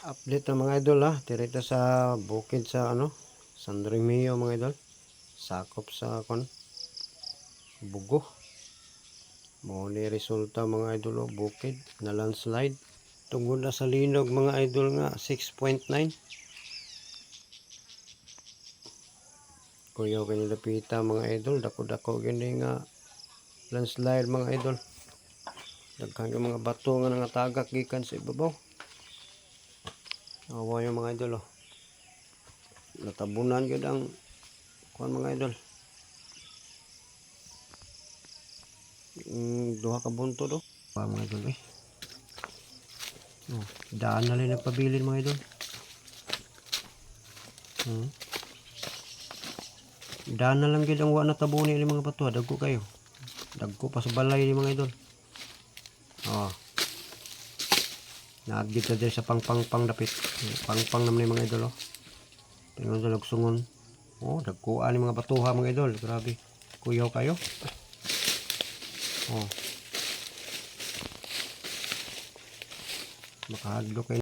update ng mga idol ha tirita sa bukid sa ano San Remio mga idol. Sakop sa kon bugo. Mo ni resulta mga idol o bukid na landslide. Tungod na sa linog mga idol nga 6.9 kuyaw kay nilapita mga idol. Dako dako gini nga landslide mga idol. Daghan ka mga bato nga nangatagak gikan sa ibabaw awa yung mga idol oh. Natabunan gyud ang kuan mga idol. Mm, duha ka bunto do. Pa mga idol eh. Oh, daan na lang nagpabilin mga idol. Hmm. daan na lang gyud ang wa natabuni ni mga bato dagko kayo. Dagko pa sa balay ni mga idol. Oh Naagit na din sa pangpang-pang dapit. Pangpang naman yung mga idol, oh. Tingnan sa lagsungon. Oh, dagkuan yung mga batuha, mga idol. Grabe. Kuyaw kayo. Oh. Makahadlo kayo.